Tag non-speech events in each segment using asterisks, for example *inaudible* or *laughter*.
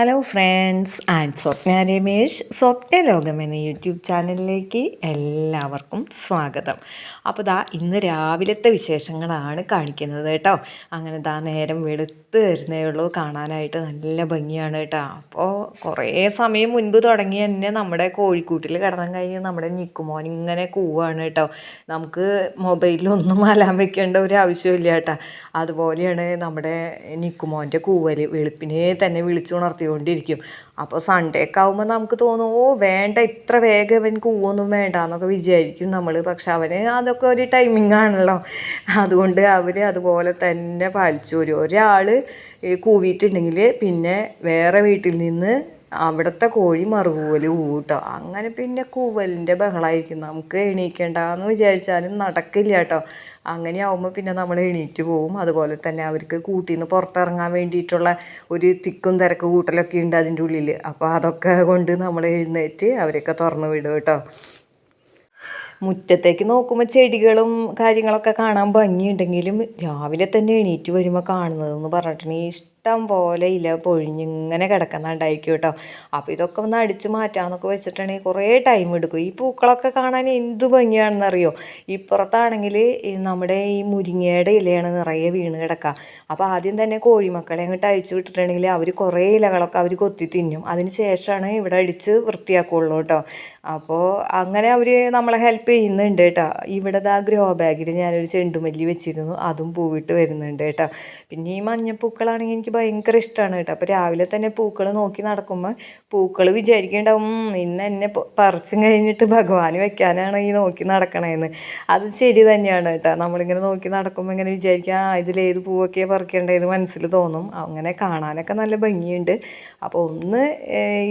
Hello friends and Swapna Ramesh Swapna Lokam എന്ന YouTube ചാനലിലേക്ക് എല്ലാവർക്കും സ്വാഗതം. അപ്പോൾ ദാ ഇന്ന് രാവിലത്തെ വിശേഷങ്ങളാണ് കാണിക്കുന്നത് കേട്ടോ. അങ്ങനെ ദാ നേരം വെളുത്ത് വരുന്നേ ഉള്ളൂ. കാണാനായിട്ട് നല്ല ഭംഗിയാണ് കേട്ടോ. അപ്പോൾ കുറേ സമയം മുൻപ് തുടങ്ങി തന്നെ നമ്മുടെ കോഴിക്കൂട്ടിൽ കിടന്നു കഴിഞ്ഞ് നമ്മുടെ നിക്കുമോൻ ഇങ്ങനെ കൂവാണ് കേട്ടോ. നമുക്ക് മൊബൈലിലൊന്നും അലാൻ വെക്കേണ്ട ഒരു ആവശ്യമില്ല കേട്ടോ. അതുപോലെയാണ് നമ്മുടെ നിക്കുമോന്റെ കൂവൽ വെളുപ്പിനെ തന്നെ വിളിച്ചു ഉണർത്തിക്കൊണ്ടിരിക്കും അപ്പോൾ സൺഡേ ഒക്കെ ആകുമ്പോൾ നമുക്ക് തോന്നും ഓ വേണ്ട ഇത്ര വേഗം അവൻ കൂവൊന്നും വേണ്ട എന്നൊക്കെ വിചാരിക്കും നമ്മൾ പക്ഷെ അവന് അതൊക്കെ ഒരു ടൈമിംഗ് ആണല്ലോ. അതുകൊണ്ട് അവർ അതുപോലെ തന്നെ പാലിച്ചു. വരും ഒരാൾ കൂവിയിട്ടുണ്ടെങ്കിൽ പിന്നെ വേറെ വീട്ടിൽ നിന്ന് അവിടുത്തെ കോഴി മറുകൂവൽ കൂട്ടോ അങ്ങനെ പിന്നെ കൂവലിന്റെ ബഹളമായിരിക്കും നമുക്ക് എണീക്കണ്ടെന്ന് വിചാരിച്ചാലും നടക്കില്ല കേട്ടോ. അങ്ങനെ ആവുമ്പോൾ പിന്നെ നമ്മൾ എണീറ്റ് പോവും. അതുപോലെ തന്നെ അവർക്ക് കൂട്ടിൽ നിന്ന് പുറത്തിറങ്ങാൻ വേണ്ടിയിട്ടുള്ള ഒരു തിക്കും തിരക്ക് കൂട്ടലൊക്കെ ഉണ്ട് അതിന്റെ ഉള്ളിൽ അപ്പോൾ അതൊക്കെ കൊണ്ട് നമ്മൾ എഴുന്നേറ്റ് അവരൊക്കെ തുറന്ന് വിടും കേട്ടോ. മുറ്റത്തേക്ക് നോക്കുമ്പോൾ ചെടികളും കാര്യങ്ങളൊക്കെ കാണാൻ ഭംഗിയുണ്ടെങ്കിലും രാവിലെ തന്നെ എണീറ്റ് വരുമ്പോൾ കാണുന്നതെന്ന് പറഞ്ഞിട്ടുണ്ടെങ്കിൽ ഇഷ്ടം പോലെ ഇല പൊഴിഞ്ഞിങ്ങനെ കിടക്കുന്നുണ്ടായിരിക്കും കേട്ടോ. അപ്പോൾ ഇതൊക്കെ ഒന്ന് അടിച്ച് മാറ്റാമെന്നൊക്കെ വെച്ചിട്ടുണ്ടെങ്കിൽ കുറേ ടൈം എടുക്കും. ഈ പൂക്കളൊക്കെ കാണാൻ എന്ത് ഭംഗിയാണെന്നറിയോ? ഇപ്പുറത്താണെങ്കിൽ നമ്മുടെ ഈ മുരിങ്ങയുടെ ഇലയാണ് നിറയെ വീണ് കിടക്കുക. അപ്പോൾ ആദ്യം തന്നെ കോഴിമക്കളെ അങ്ങോട്ട് അഴിച്ചു വിട്ടിട്ടുണ്ടെങ്കിൽ അവർ കുറേ ഇലകളൊക്കെ അവർ കൊത്തി തിന്നും. അതിന് ശേഷമാണ് ഇവിടെ അടിച്ച് വൃത്തിയാക്കുള്ളൂ കേട്ടോ. അപ്പോൾ അങ്ങനെ അവർ നമ്മളെ ഹെൽപ്പ് ചെയ്യുന്നുണ്ട് കേട്ടോ. ഇവിടെ ആ ഗ്രോ ബാഗിൽ ഞാനൊരു ചെണ്ടുമല്ലി വെച്ചിരുന്നു. അതും പൂവിട്ട് വരുന്നുണ്ട് കേട്ടോ. പിന്നെ ഈ മഞ്ഞപ്പൂക്കളാണെങ്കിൽ എനിക്ക് ഭയങ്കര ഇഷ്ടമാണ് കേട്ടോ. അപ്പോൾ രാവിലെ തന്നെ പൂക്കൾ നോക്കി നടക്കുമ്പോൾ പൂക്കൾ വിചാരിക്കേണ്ടാവും ഇന്ന് എന്നെ പറിച്ചും കഴിഞ്ഞിട്ട് ഭഗവാൻ വെക്കാനാണ് ഈ നോക്കി നടക്കണേന്ന്. അത് ശരി തന്നെയാണ് കേട്ടോ. നമ്മളിങ്ങനെ നോക്കി നടക്കുമ്പോൾ ഇങ്ങനെ വിചാരിക്കുക ആ ഇതിലേത് പൂവൊക്കെ പറിക്കേണ്ടതെന്ന് മനസ്സിൽ തോന്നും. അങ്ങനെ കാണാനൊക്കെ നല്ല ഭംഗിയുണ്ട്. അപ്പോൾ ഒന്ന്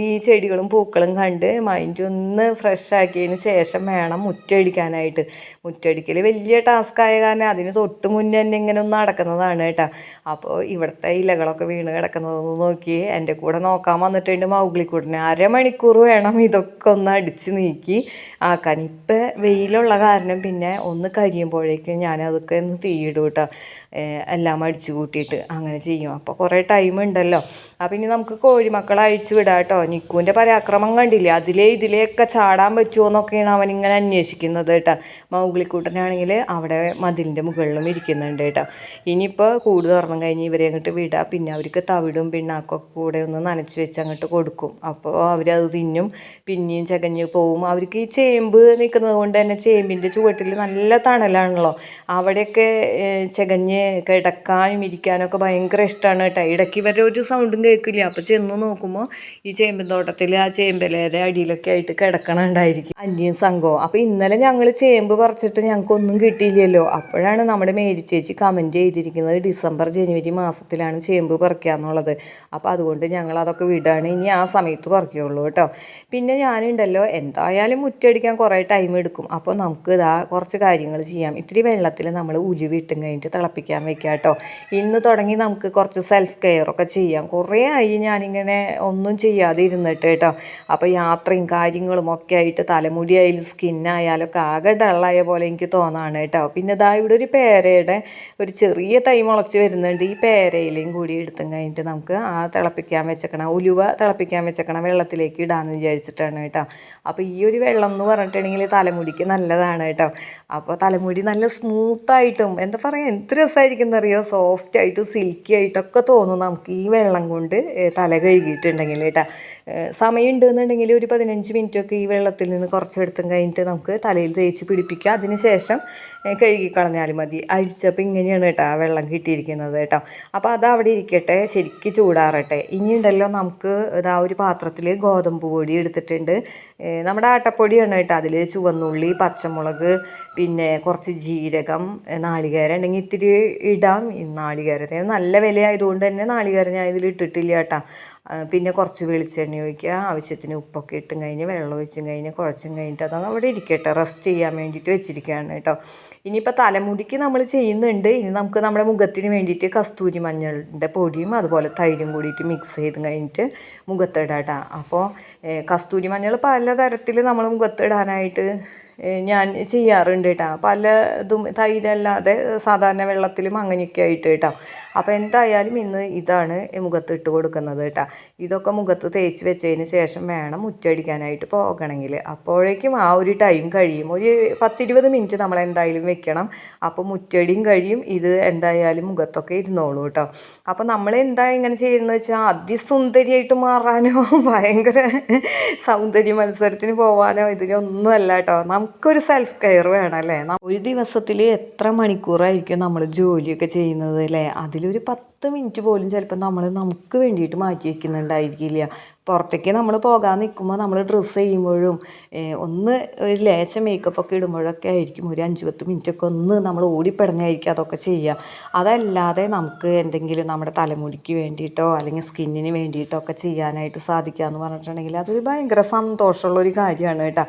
ഈ ചെടികളും പൂക്കളും കണ്ട് മൈൻഡ് ഒന്ന് ഫ്രഷ് ആക്കിയതിന് ശേഷം വേണം മുറ്റടിക്കാനായിട്ട്. മുറ്റടിക്കൽ വലിയ ടാസ്ക് ആയ കാരണം അതിന് തൊട്ട് മുന്നേ തന്നെ ഇങ്ങനെ ഒന്ന് നടക്കുന്നതാണ് കേട്ടോ. അപ്പോൾ ഇവിടുത്തെ ഇലകളൊക്കെ വീണ് കിടക്കുന്നതൊന്ന് നോക്കി. എന്റെ കൂടെ നോക്കാൻ വന്നിട്ടുണ്ട് മൗഗ്ലിക്കൂടിന് അരമണിക്കൂർ വേണം ഇതൊക്കെ ഒന്ന് അടിച്ച് നീക്കി ആക്കാൻ. ഇപ്പം വെയിലുള്ള കാരണം പിന്നെ ഒന്ന് കരിയുമ്പോഴേക്കും ഞാൻ അതൊക്കെ ഒന്ന് തീയിടും കേട്ടോ. എല്ലാം അടിച്ചു കൂട്ടിയിട്ട് അങ്ങനെ ചെയ്യും. അപ്പോൾ കുറേ ടൈം ഉണ്ടല്ലോ. അപ്പം ഇനി നമുക്ക് കോഴിമക്കളെ അയച്ചു വിടാം കേട്ടോ. നിക്കുവിന്റെ പരാക്രമം കണ്ടില്ലേ? അതിലേ ഇതിലെയൊക്കെ ചാടാൻ പറ്റുമോ എന്നൊക്കെയാണ് ഇങ്ങനെ അന്വേഷിക്കുന്നത് കേട്ടോ. മൗഗ്ലിക്കൂട്ടനാണെങ്കിൽ അവിടെ മതിലിന്റെ മുകളിലും ഇരിക്കുന്നുണ്ട് കേട്ടോ. ഇനിയിപ്പോൾ കൂട് തുറന്നു കഴിഞ്ഞ് ഇവരെ അങ്ങോട്ട് വിടാം. പിന്നെ അവർക്ക് തവിടും പിണ്ണാക്കൊക്കെ കൂടെ ഒന്ന് നനച്ച് വെച്ച് അങ്ങോട്ട് കൊടുക്കും. അപ്പോൾ അവരത് തിന്നും. പിന്നെയും ചകഞ്ഞ് പോവും. അവർക്ക് ഈ ചേമ്പ് നിൽക്കുന്നത് കൊണ്ട് തന്നെ ചേമ്പിന്റെ ചുവട്ടിൽ നല്ല തണലാണല്ലോ. അവിടെയൊക്കെ ചകഞ്ഞ് കിടക്കാനും ഇരിക്കാനൊക്കെ ഭയങ്കര ഇഷ്ടമാണ് കേട്ടോ. ഇടയ്ക്ക് ഇവരുടെ ഒരു സൗണ്ടും കേൾക്കില്ല. അപ്പോൾ ചെന്ന് നോക്കുമ്പോൾ ഈ ചേമ്പിൻ തോട്ടത്തിൽ ആ ചേമ്പിലേരെ അടിയിലൊക്കെ ആയിട്ട് കിടക്കണുണ്ടായിരിക്കും അന്യം സംഘവും. അപ്പോൾ ഇന്നലെ ഞങ്ങൾ ചേമ്പ് പറിച്ചിട്ട് ഞങ്ങൾക്കൊന്നും കിട്ടിയില്ലല്ലോ. അപ്പോഴാണ് നമ്മുടെ മേരി ചേച്ചി കമന്റ് ചെയ്തിരിക്കുന്നത്. ഡിസംബർ ജനുവരി മാസത്തിലാണ് ചേമ്പ് പറിക്കുക എന്നുള്ളത് അപ്പോൾ അതുകൊണ്ട് ഞങ്ങൾ അതൊക്കെ വിടാണ്. ഇനി ആ സമയത്ത് പറിക്കുകയുള്ളൂ കേട്ടോ. പിന്നെ ഞാനുണ്ടല്ലോ എന്തായാലും മുറ്റടിക്കാൻ കുറേ ടൈം എടുക്കും. അപ്പോൾ നമുക്ക് ഇതാ കുറച്ച് കാര്യങ്ങൾ ചെയ്യാം. ഇത്തിരി വെള്ളത്തിൽ നമ്മൾ ഉലുവിട്ടും കഴിഞ്ഞിട്ട് തിളപ്പിക്കാൻ വെക്കാം കേട്ടോ. ഇന്ന് തുടങ്ങി നമുക്ക് കുറച്ച് സെൽഫ് കെയറൊക്കെ ചെയ്യാം. കുറേ ആയി ഞാനിങ്ങനെ ഒന്നും ചെയ്യാതെ ഇരുന്നിട്ട് കേട്ടോ. അപ്പോൾ യാത്രയും കാര്യങ്ങളും ഒക്കെ ആയിട്ട് തലമുടിയായാലും സ്കിന്നായാലും ഒക്കെ ആകെ ഡള്ളായ പോലെ എനിക്ക് തോന്നാണ് കേട്ടോ. പിന്നെ ഇതാ ഇവിടെ ഒരു പേരയുടെ ഒരു ചെറിയ തൈ മുളച്ച് വരുന്നുണ്ട്. ഈ പേരയിലും കൂടി എടുത്തും കഴിഞ്ഞിട്ട് നമുക്ക് ആ തിളപ്പിക്കാൻ വെച്ചേക്കണം ഉലുവ തിളപ്പിക്കാൻ വെച്ചേക്കണം വെള്ളത്തിലേക്ക് ഇടാമെന്ന് വിചാരിച്ചിട്ടാണ് കേട്ടോ. അപ്പോൾ ഈ ഒരു വെള്ളം എന്ന് പറഞ്ഞിട്ടുണ്ടെങ്കിൽ തലമുടിക്ക് നല്ലതാണ് കേട്ടോ. അപ്പോൾ തലമുടി നല്ല സ്മൂത്തായിട്ടും എന്താ പറയുക എന്ത് രസമായിരിക്കും എന്നറിയോ? സോഫ്റ്റായിട്ടും സിൽക്കി ആയിട്ടൊക്കെ തോന്നും നമുക്ക് ഈ വെള്ളം കൊണ്ട് തല കഴുകിയിട്ടുണ്ടെങ്കിൽ കേട്ടോ. സമയം എന്നുണ്ടെങ്കിൽ ഒരു പതിനഞ്ച് മിനിറ്റൊക്കെ ഈ വെള്ളത്തിൽ നിന്ന് കുറച്ചെടുത്തും കഴിഞ്ഞിട്ട് നമുക്ക് തലയിൽ തേച്ച് പിടിപ്പിക്കുക അതിന് ശേഷം കഴുകി കളഞ്ഞാൽ മതി. അഴിച്ചപ്പോൾ ഇങ്ങനെയാണ് കേട്ടോ ആ വെള്ളം കിട്ടിയിരിക്കുന്നത് കേട്ടോ. അപ്പോൾ അത് അവിടെ ഇരിക്കട്ടെ ശരിക്ക് ചൂടാറട്ടെ. ഇനിയുണ്ടല്ലോ നമുക്ക് ഇതാ ഒരു പാത്രത്തിൽ ഗോതമ്പ് പൊടി എടുത്തിട്ടുണ്ട്. നമ്മുടെ ആട്ടപ്പൊടിയാണ് കേട്ടോ അതിൽ ചുവന്നുള്ളി പച്ചമുളക് പിന്നെ കുറച്ച് ജീരകം നാളികേരം ഉണ്ടെങ്കിൽ ഇത്തിരി ഇടാം. നാളികേരത്തിന് നല്ല വിലയായതുകൊണ്ട് തന്നെ നാളികേരം ഞാൻ ഇതിൽ ഇട്ടിട്ടില്ല കേട്ടോ. പിന്നെ കുറച്ച് വെളിച്ചെണ്ണ ഒഴിക്കുക ആവശ്യത്തിന് ഉപ്പൊക്കെ ഇട്ടും കഴിഞ്ഞ് വെള്ളം ഒഴിച്ചും കഴിഞ്ഞ് കുഴച്ചും കഴിഞ്ഞിട്ട് അത് അവിടെ ഇരിക്കട്ടെ. റെസ്റ്റ് ചെയ്യാൻ വേണ്ടിയിട്ട് വെച്ചിരിക്കുകയാണ് കേട്ടോ. ഇനിയിപ്പോൾ തലമുടിക്ക് നമ്മൾ ചെയ്യുന്നുണ്ട്. ഇനി നമുക്ക് നമ്മുടെ മുഖത്തിന് വേണ്ടിയിട്ട് കസ്തൂരി മഞ്ഞളിന്റെ പൊടിയും അതുപോലെ തൈരും കൂടിയിട്ട് മിക്സ് ചെയ്ത് കഴിഞ്ഞിട്ട് മുഖത്തിടാം കേട്ടോ അപ്പോൾ കസ്തൂരി മഞ്ഞൾ പലതരത്തിൽ നമ്മൾ മുഖത്തിടാനായിട്ട് ഞാൻ ചെയ്യാറുണ്ട് കേട്ടോ. പല ഇതും തൈരല്ലാതെ സാധാരണ വെള്ളത്തിലും അങ്ങനെയൊക്കെ ആയിട്ട് കേട്ടോ. അപ്പോൾ എന്തായാലും ഇന്ന് ഇതാണ് മുഖത്ത് ഇട്ട് കൊടുക്കുന്നത് കേട്ടോ. ഇതൊക്കെ മുഖത്ത് തേച്ച് വെച്ചതിന് ശേഷം വേണം മുറ്റടിക്കാനായിട്ട് പോകണമെങ്കിൽ. അപ്പോഴേക്കും ആ ഒരു ടൈം കഴിയും. ഒരു പത്തിരുപത് മിനിറ്റ് നമ്മൾ എന്തായാലും വെക്കണം. അപ്പോൾ മുറ്റടിയും കഴിയും. ഇത് എന്തായാലും മുഖത്തൊക്കെ ഇരുന്നോളൂ കേട്ടോ. അപ്പോൾ നമ്മൾ എന്താ ഇങ്ങനെ ചെയ്യുന്നത് വെച്ചാൽ അതിസുന്ദരിയായിട്ട് മാറാനോ *laughs* ഭയങ്കര സൗന്ദര്യ മത്സരത്തിന് പോകാനോ ഇതിനൊന്നും അല്ല കേട്ടോ. നമുക്കൊരു സെൽഫ് കെയർ വേണം അല്ലേ? ഒരു ദിവസത്തിൽ എത്ര മണിക്കൂറായിരിക്കും നമ്മൾ ജോലിയൊക്കെ ചെയ്യുന്നത് അല്ലേ? അതിലൊരു പത്ത് മിനിറ്റ് പോലും ചിലപ്പോൾ നമ്മൾ നമുക്ക് വേണ്ടിയിട്ട് മാറ്റി വയ്ക്കുന്നുണ്ടായിരിക്കില്ല പുറത്തേക്ക് നമ്മൾ പോകാൻ നിൽക്കുമ്പോൾ നമ്മൾ ഡ്രസ്സ് ചെയ്യുമ്പോഴും ഒന്ന് ഒരു ലേശം മേക്കപ്പ് ഒക്കെ ഇടുമ്പോഴൊക്കെ ആയിരിക്കും ഒരു അഞ്ച് പത്ത് മിനിറ്റ് ഒക്കെ ഒന്ന് നമ്മൾ ഓടിപ്പെടഞ്ഞായിരിക്കും അതൊക്കെ ചെയ്യുക അതല്ലാതെ നമുക്ക് എന്തെങ്കിലും നമ്മുടെ തലമുടിക്ക് വേണ്ടിയിട്ടോ അല്ലെങ്കിൽ സ്കിന്നിന് വേണ്ടിയിട്ടോ ഒക്കെ ചെയ്യാനായിട്ട് സാധിക്കുക എന്ന് പറഞ്ഞിട്ടുണ്ടെങ്കിൽ അതൊരു ഭയങ്കര സന്തോഷമുള്ള ഒരു കാര്യമാണ് കേട്ടോ.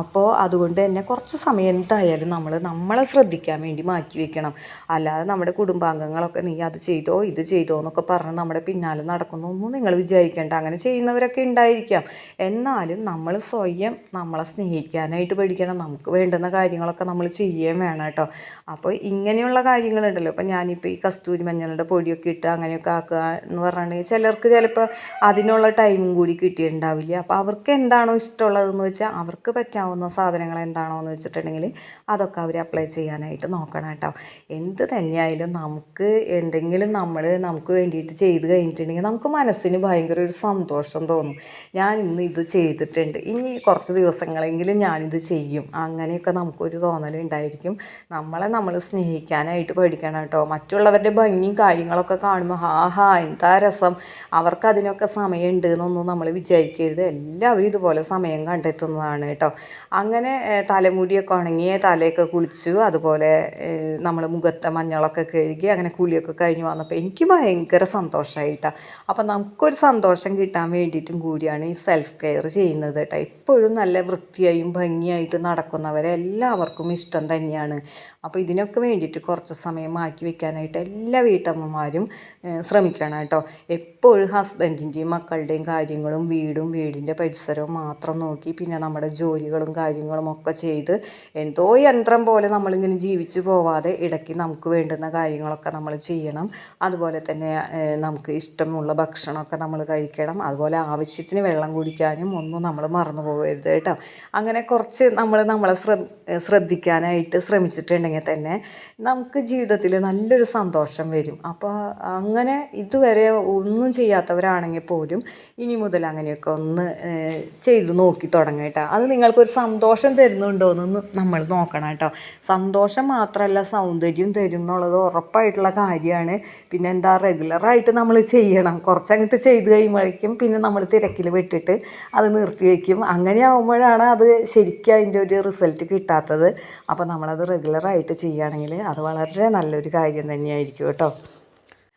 അപ്പോൾ അതുകൊണ്ട് തന്നെ കുറച്ച് സമയം എന്തായാലും നമ്മൾ നമ്മളെ ശ്രദ്ധിക്കാൻ വേണ്ടി മാറ്റി വെക്കണം. അല്ലാതെ നമ്മുടെ കുടുംബാംഗങ്ങളൊക്കെ നീ അത് ചെയ്തോ ഇത് ചെയ്തോ എന്നൊക്കെ പറഞ്ഞ് നമ്മുടെ പിന്നാലെ നടക്കുന്നു ഒന്നും നിങ്ങൾ വിചാരിക്കേണ്ട. അങ്ങനെ ചെയ്യുന്നവരൊക്കെ ഉണ്ടായിരിക്കാം. എന്നാലും നമ്മൾ സ്വയം നമ്മളെ സ്നേഹിക്കാനായിട്ട് പഠിക്കണം നമുക്ക് വേണ്ടുന്ന കാര്യങ്ങളൊക്കെ നമ്മൾ ചെയ്യുകയും വേണം കേട്ടോ. അപ്പോൾ ഇങ്ങനെയുള്ള കാര്യങ്ങളുണ്ടല്ലോ. ഇപ്പം ഞാനിപ്പോൾ ഈ കസ്തൂരി മഞ്ഞളുടെ പൊടിയൊക്കെ ഇട്ട് അങ്ങനെയൊക്കെ ആക്കുക എന്ന് പറഞ്ഞിട്ടുണ്ടെങ്കിൽ ചിലർക്ക് ചിലപ്പോൾ അതിനുള്ള ടൈമും കൂടി കിട്ടിയിട്ടുണ്ടാവില്ല. അപ്പോൾ അവർക്ക് എന്താണോ ഇഷ്ടമുള്ളതെന്ന് വെച്ചാൽ അവർക്ക് പറ്റാവുന്ന സാധനങ്ങൾ എന്താണോ എന്ന് വെച്ചിട്ടുണ്ടെങ്കിൽ അതൊക്കെ അവർ അപ്ലൈ ചെയ്യാനായിട്ട് നോക്കണം കേട്ടോ. എന്ത് തന്നെയായാലും നമുക്ക് എന്തെങ്കിലും നമ്മൾ നമുക്ക് വേണ്ടിയിട്ട് ചെയ്ത് കഴിഞ്ഞിട്ടുണ്ടെങ്കിൽ നമുക്ക് മനസ്സിന് ഭയങ്കര ഒരു സന്തോഷം തോന്നും. ഞാൻ ഇന്ന് ഇത് ചെയ്തിട്ടുണ്ട്. ഇനി കുറച്ച് ദിവസങ്ങളെങ്കിലും ഞാനിത് ചെയ്യും. അങ്ങനെയൊക്കെ നമുക്കൊരു തോന്നലുണ്ടായിരിക്കും നമ്മളെ നമ്മൾ സ്നേഹിക്കാനായിട്ട് പഠിക്കണം കേട്ടോ. മറ്റുള്ളവരുടെ ഭംഗിയും കാര്യങ്ങളൊക്കെ കാണുമ്പോൾ ഹാ ഹാ എന്താ രസം. അവർക്ക് അതിനൊക്കെ സമയമുണ്ട് എന്നൊന്നും നമ്മൾ വിചാരിക്കരുത്. എല്ലാവരും ഇതുപോലെ സമയം കണ്ടെത്തുന്നതാണ് കേട്ടോ. അങ്ങനെ തലമുടിയൊക്കെ ഉണങ്ങിയ തലയൊക്കെ കുളിച്ചു അതുപോലെ നമ്മൾ മുഖത്തെ മഞ്ഞളൊക്കെ കഴുകി അങ്ങനെ കുളിയൊക്കെ കഴിഞ്ഞ് വന്നപ്പോൾ എനിക്ക് ഭയങ്കര സന്തോഷമായിട്ടാണ് അപ്പം നമുക്കൊരു സന്തോഷം കിട്ടാൻ വേണ്ടിയിട്ടും കൂടിയാണ് ഈ സെൽഫ് കെയർ ചെയ്യുന്നത് കേട്ടോ. എപ്പോഴും നല്ല വൃത്തിയായും ഭംഗിയായിട്ട് നടക്കുന്നവരെ എല്ലാവർക്കും ഇഷ്ടം തന്നെയാണ്. അപ്പോൾ ഇതിനൊക്കെ വേണ്ടിയിട്ട് കുറച്ച് സമയം മാറ്റി വെക്കാനായിട്ട് എല്ലാ വീട്ടമ്മമാരും ശ്രമിക്കണം കേട്ടോ. എപ്പോഴും ഹസ്ബൻഡിന്റെയും മക്കളുടെയും കാര്യങ്ങളും വീടും വീടിന്റെ പരിസരവും മാത്രം നോക്കി പിന്നെ നമ്മുടെ ജോലികളും കാര്യങ്ങളും ഒക്കെ ചെയ്ത് എന്തോ യന്ത്രം പോലെ നമ്മളിങ്ങനെ ജീവിച്ചു പോവാതെ ഇടയ്ക്ക് നമുക്ക് വേണ്ടുന്ന കാര്യങ്ങളൊക്കെ നമ്മൾ ചെയ്യണം. അതുപോലെ തന്നെ നമുക്ക് ഇഷ്ടമുള്ള ഭക്ഷണമൊക്കെ നമ്മൾ കഴിക്കണം. അതുപോലെ ആവശ്യത്തിന് വെള്ളം കുടിക്കാനും ഒന്നും നമ്മൾ മറന്നു പോകരുത് കേട്ടോ. അങ്ങനെ കുറച്ച് നമ്മൾ നമ്മളെ ശ്രദ്ധ ശ്രദ്ധിക്കാനായിട്ട് ശ്രമിച്ചിട്ടുണ്ടെങ്കിൽ തന്നെ നമുക്ക് ജീവിതത്തിൽ നല്ലൊരു സന്തോഷം വരും. അപ്പോൾ അങ്ങനെ ഇതുവരെ ഒന്നും ചെയ്യാത്തവരാണെങ്കിൽ പോലും ഇനി മുതൽ അങ്ങനെയൊക്കെ ഒന്ന് ചെയ്ത് നോക്കി തുടങ്ങുക കേട്ടോ. അത് നിങ്ങൾക്കൊരു സന്തോഷം തരുന്നുണ്ടോ എന്ന് നമ്മൾ നോക്കണം കേട്ടോ. സന്തോഷം മാത്രമല്ല സൗന്ദര്യം തരും എന്നുള്ളത് ഉറപ്പായിട്ടുള്ള കാര്യമാണ്. പിന്നെ എന്താ റെഗുലറായിട്ട് നമ്മൾ ചെയ്യണം. കുറച്ചങ്ങോട്ട് ചെയ്ത് കഴിയുമ്പോഴേക്കും പിന്നെ നമ്മൾ തിരക്കിൽ വിട്ടിട്ട് അത് നിർത്തി വയ്ക്കും അങ്ങനെ ആകുമ്പോഴാണ് അത് ശരിക്കും അതിന്റെ ഒരു റിസൾട്ട് കിട്ടാത്തത്. അപ്പോൾ നമ്മളത് റെഗുലറായിട്ട് ചെയ്യുകയാണെങ്കിൽ അത് വളരെ നല്ലൊരു കാര്യം തന്നെയായിരിക്കും കേട്ടോ.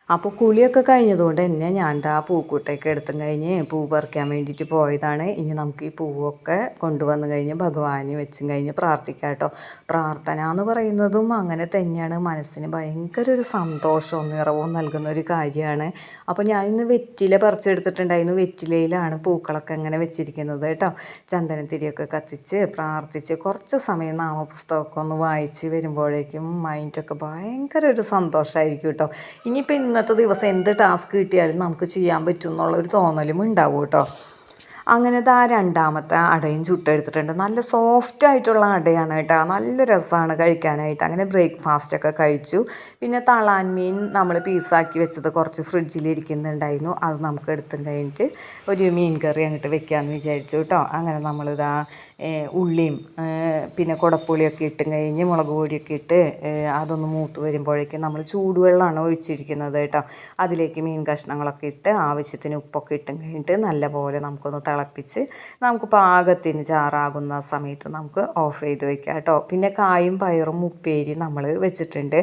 അപ്പോൾ കുളിയൊക്കെ കഴിഞ്ഞതുകൊണ്ട് തന്നെ ഞാൻ ആ പൂക്കൂട്ടയൊക്കെ എടുത്തും കഴിഞ്ഞ് പൂ പറിക്കാൻ വേണ്ടിയിട്ട് പോയതാണ്. ഇനി നമുക്ക് ഈ പൂവൊക്കെ കൊണ്ടുവന്ന് കഴിഞ്ഞ് ഭഗവാനെ വെച്ചും കഴിഞ്ഞ് പ്രാർത്ഥിക്കാം കേട്ടോ. പ്രാർത്ഥന എന്ന് പറയുന്നതും അങ്ങനെ തന്നെയാണ്. മനസ്സിന് ഭയങ്കര ഒരു സന്തോഷവും നിറവും നൽകുന്ന ഒരു കാര്യമാണ്. അപ്പോൾ ഞാൻ ഇന്ന് വെറ്റില പറിച്ചെടുത്തിട്ടുണ്ടായിരുന്നു. വെറ്റിലയിലാണ് പൂക്കളൊക്കെ അങ്ങനെ വെച്ചിരിക്കുന്നത് കേട്ടോ. ചന്ദനത്തിരിയൊക്കെ കത്തിച്ച് പ്രാർത്ഥിച്ച് കുറച്ച് സമയം നാമപുസ്തകമൊക്കെ ഒന്ന് വായിച്ച് വരുമ്പോഴേക്കും മൈൻഡൊക്കെ ഭയങ്കര ഒരു സന്തോഷമായിരിക്കും കേട്ടോ. ഇനിയിപ്പോൾ ഇന്നത്തെ ദിവസം എന്ത് ടാസ്ക് കിട്ടിയാലും നമുക്ക് ചെയ്യാൻ പറ്റും എന്നുള്ളൊരു തോന്നലും ഉണ്ടാവും കേട്ടോ. അങ്ങനെ ആ രണ്ടാമത്തെ അടയും ചുട്ടെടുത്തിട്ടുണ്ട് നല്ല സോഫ്റ്റ് ആയിട്ടുള്ള അടയാണ് കേട്ടോ. നല്ല രസമാണ് കഴിക്കാനായിട്ട്. അങ്ങനെ ബ്രേക്ക്ഫാസ്റ്റ് ഒക്കെ കഴിച്ചു. പിന്നെ തളാൻ മീൻ നമ്മൾ പീസാക്കി വെച്ചത് കുറച്ച് ഫ്രിഡ്ജിൽ ഇരിക്കുന്നുണ്ടായിരുന്നു. അത് നമുക്ക് എടുത്തും കഴിഞ്ഞിട്ട് ഒരു മീൻ കറി അങ്ങോട്ട് വെക്കാമെന്ന് വിചാരിച്ചു കേട്ടോ അങ്ങനെ നമ്മളിതാ ഉള്ളിയും പിന്നെ കുടപ്പുളിയൊക്കെ ഇട്ടും കഴിഞ്ഞ് മുളക് പൊടിയൊക്കെ ഇട്ട് അതൊന്ന് മൂത്ത് വരുമ്പോഴേക്കും നമ്മൾ ചൂടുവെള്ളമാണ് ഒഴിച്ചിരിക്കുന്നത് കേട്ടോ അതിലേക്ക് മീൻ കഷ്ണങ്ങളൊക്കെ ഇട്ട് ആവശ്യത്തിന് ഉപ്പൊക്കെ ഇട്ടും കഴിഞ്ഞിട്ട് നല്ലപോലെ നമുക്കൊന്ന് തിളപ്പിച്ച് നമുക്ക് പാകത്തിന് ചാറാകുന്ന സമയത്ത് നമുക്ക് ഓഫ് ചെയ്ത് വെക്കാം കേട്ടോ. പിന്നെ കായും പയറും ഉപ്പേരി നമ്മൾ വെച്ചിട്ടുണ്ട്.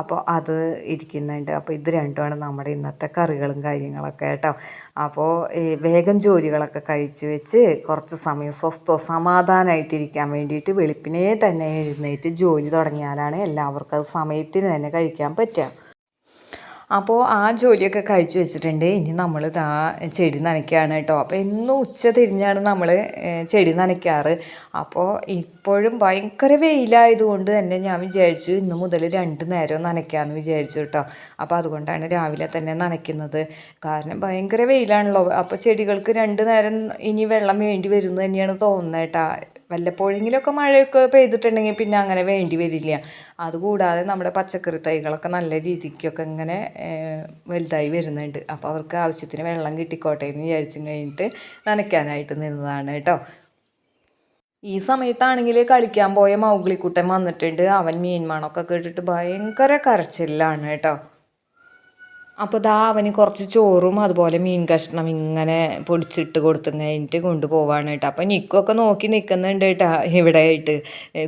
അപ്പോൾ അത് ഇരിക്കുന്നുണ്ട്. അപ്പോൾ ഇത് രണ്ടുമാണ് നമ്മുടെ ഇന്നത്തെ കറികളും കാര്യങ്ങളൊക്കെ കേട്ടോ. അപ്പോൾ വേഗം ജോലികളൊക്കെ കഴിച്ച് വെച്ച് കുറച്ച് സമയം സ്വസ്ഥോ സമാധാനമായിട്ടിരിക്കാൻ വേണ്ടിയിട്ട് വെളുപ്പിനെ തന്നെ എഴുന്നേറ്റ് ജോലി തുടങ്ങിയാലാണ് എല്ലാവർക്കും അത് സമയത്തിന് തന്നെ കഴിക്കാൻ പറ്റുക. അപ്പോൾ ആ ജോലിയൊക്കെ കഴിച്ചു വെച്ചിട്ടുണ്ട്. ഇനി നമ്മൾ ഇതാ ചെടി നനയ്ക്കുകയാണ് കേട്ടോ. അപ്പോൾ എന്നും ഉച്ച തിരിഞ്ഞാണ് നമ്മൾ ചെടി നനയ്ക്കാറ്. അപ്പോൾ ഇപ്പോഴും ഭയങ്കര വെയിലായതുകൊണ്ട് തന്നെ ഞാൻ വിചാരിച്ചു ഇന്ന് മുതൽ രണ്ട് നേരം നനയ്ക്കാമെന്ന് വിചാരിച്ചു കേട്ടോ. അപ്പോൾ അതുകൊണ്ടാണ് രാവിലെ തന്നെ നനയ്ക്കുന്നത്. കാരണം ഭയങ്കര വെയിലാണല്ലോ. അപ്പോൾ ചെടികൾക്ക് രണ്ട് നേരം ഇനി വെള്ളം വേണ്ടി വരും തന്നെയാണ് തോന്നുന്നത് കേട്ടോ. വല്ലപ്പോഴെങ്കിലുമൊക്കെ മഴയൊക്കെ പെയ്തിട്ടുണ്ടെങ്കിൽ പിന്നെ അങ്ങനെ വേണ്ടി വരില്ല. അതുകൂടാതെ നമ്മുടെ പച്ചക്കറി തൈകളൊക്കെ നല്ല രീതിക്കൊക്കെ ഇങ്ങനെ വലുതായി വരുന്നുണ്ട്. അപ്പോൾ അവർക്ക് ആവശ്യത്തിന് വെള്ളം കിട്ടിക്കോട്ടെ എന്ന് വിചാരിച്ചു കഴിഞ്ഞിട്ട് നനയ്ക്കാനായിട്ട് നിന്നതാണ് കേട്ടോ. ഈ സമയത്താണെങ്കിൽ കളിക്കാൻ പോയ മൗഗ്ലിക്കുട്ടൻ വന്നിട്ടുണ്ട്. അവൻ മീൻമാണൊക്കെ കേട്ടിട്ട് ഭയങ്കര കരച്ചിലാണ് കേട്ടോ. അപ്പോൾ ദാ അവന് കുറച്ച് ചോറും അതുപോലെ മീൻ കഷ്ണം ഇങ്ങനെ പൊടിച്ചിട്ട് കൊടുത്തു കഴിഞ്ഞിട്ട് കൊണ്ടുപോവാണ് കേട്ടോ. അപ്പോൾ നിക്കൊക്കെ നോക്കി നിൽക്കുന്നുണ്ട് കേട്ടോ ഇവിടെ ആയിട്ട്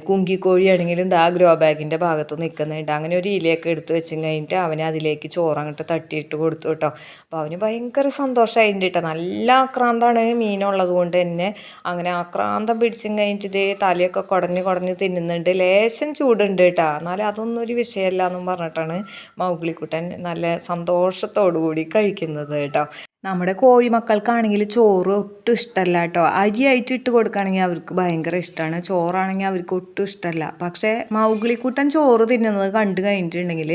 കുങ്കിക്കോഴിയാണെങ്കിലും ദാ ഗ്രോ ബാഗിന്റെ ഭാഗത്ത് നിൽക്കുന്നുണ്ട് അങ്ങനെ ഒരു ഇലയൊക്കെ എടുത്ത് വെച്ച് കഴിഞ്ഞിട്ട് അവന് അതിലേക്ക് ചോറ് അങ്ങോട്ട് തട്ടിയിട്ട് കൊടുത്തു കേട്ടോ. അപ്പോൾ അവന് ഭയങ്കര സന്തോഷമായിട്ടുണ്ട് കേട്ടോ. നല്ല ആക്രാന്താണ് മീനുള്ളത് കൊണ്ട് തന്നെ. അങ്ങനെ ആക്രാന്തം പിടിച്ചും കഴിഞ്ഞിട്ട് ഇതേ തലയൊക്കെ കുടഞ്ഞ് കുടഞ്ഞ് തിന്നുന്നുണ്ട്. ലേശം ചൂടുണ്ട് കേട്ടോ. എന്നാലും അതൊന്നും ഒരു വിഷയമല്ല എന്നും പറഞ്ഞിട്ടാണ് മൗഗ്ലിക്കുട്ടൻ നല്ല സന്തോഷം സന്തോഷത്തോടു കൂടി കഴിക്കുന്നത് കേട്ടോ. നമ്മുടെ കോഴിമക്കൾക്കാണെങ്കിൽ ചോറ് ഒട്ടും ഇഷ്ടമല്ല കേട്ടോ. അരിയായിട്ട് ഇട്ട് കൊടുക്കുകയാണെങ്കിൽ അവർക്ക് ഭയങ്കര ഇഷ്ടമാണ്. ചോറാണെങ്കിൽ അവർക്ക് ഒട്ടും ഇഷ്ടമല്ല പക്ഷേ മൗഗിളിക്കൂട്ടൻ ചോറ് തിന്നുന്നത് കണ്ടു കഴിഞ്ഞിട്ടുണ്ടെങ്കിൽ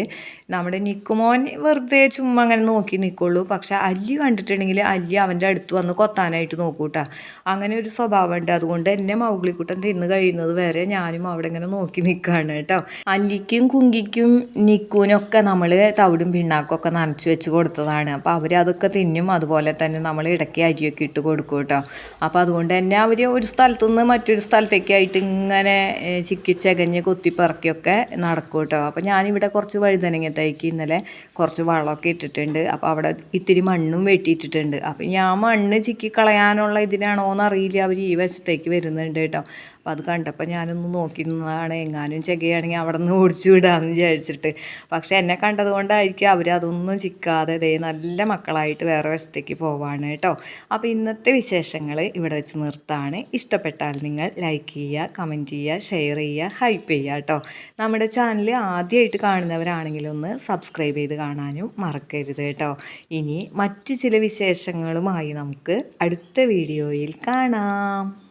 നമ്മുടെ നിക്കുമോൻ വെറുതെ ചുമ്മാ അങ്ങനെ നോക്കി നിൽക്കുള്ളൂ പക്ഷെ അല്ലി കണ്ടിട്ടുണ്ടെങ്കിൽ അല്ലി അവന്റെ അടുത്ത് വന്ന് കൊത്താനായിട്ട് നോക്കൂട്ടാ. അങ്ങനെ ഒരു സ്വഭാവമുണ്ട്. അതുകൊണ്ട് എന്നെ മൗഗ്ലിക്കുട്ടൻ തിന്ന് കഴിയുന്നത് വരെ ഞാനും അവിടെ ഇങ്ങനെ നോക്കി നിൽക്കുകയാണ് കേട്ടോ. അല്ലിക്കും കുങ്കിക്കും നിക്കൂനൊക്കെ നമ്മൾ തവിടും പിണ്ണാക്കൊക്കെ നനച്ച് വെച്ച് കൊടുത്തതാണ്. അപ്പോൾ അവരതൊക്കെ തിന്നും. അതുപോലെ തന്നെ നമ്മൾ ഇടയ്ക്ക് അരിയൊക്കെ ഇട്ട് കൊടുക്കും കേട്ടോ. അപ്പോൾ അതുകൊണ്ട് തന്നെ അവർ ഒരു സ്ഥലത്തു നിന്ന് മറ്റൊരു സ്ഥലത്തേക്കായിട്ട് ഇങ്ങനെ ചിക്കിച്ചകഞ്ഞ് കുത്തിപ്പറക്കിയൊക്കെ നടക്കും കേട്ടോ. അപ്പോൾ ഞാനിവിടെ കുറച്ച് വഴുതനങ്ങ തൈക്ക് ഇന്നലെ കുറച്ച് വളമൊക്കെ ഇട്ടിട്ടുണ്ട്. അപ്പോൾ അവിടെ ഇത്തിരി മണ്ണും വെട്ടിയിട്ടിട്ടുണ്ട്. അപ്പോൾ ഞാൻ മണ്ണ് ചിക്കി കളയാനുള്ള ഇതിനാണോ എന്നറിയില്ല അവർ ഈ വശത്തേക്ക് വരുന്നുണ്ട് കേട്ടോ. അപ്പോൾ അത് കണ്ടപ്പോൾ ഞാനൊന്ന് നോക്കി നിന്നതാണ് എങ്ങാനും ചെകയാണെങ്കിൽ അവിടെ നിന്ന് ഓടിച്ചു വിടാമെന്ന് വിചാരിച്ചിട്ട്. പക്ഷേ എന്നെ കണ്ടതുകൊണ്ടായിരിക്കും അവരതൊന്നും ചിക്കാതെ ദേ നല്ല മക്കളായിട്ട് വേറെ വശത്തേക്ക് പോവാണ് കേട്ടോ. അപ്പോൾ ഇന്നത്തെ വിശേഷങ്ങൾ ഇവിടെ വെച്ച് നിർത്താണ്. ഇഷ്ടപ്പെട്ടാൽ നിങ്ങൾ ലൈക്ക് ചെയ്യുക കമന്റ് ചെയ്യുക ഷെയർ ചെയ്യുക ഹൈപ്പ് ചെയ്യുക കേട്ടോ. നമ്മുടെ ചാനൽ ആദ്യമായിട്ട് കാണുന്നവരാണെങ്കിലൊന്ന് സബ്സ്ക്രൈബ് ചെയ്ത് കാണാനും മറക്കരുത് കേട്ടോ. ഇനി മറ്റു ചില വിശേഷങ്ങളുമായി നമുക്ക് അടുത്ത വീഡിയോയിൽ കാണാം.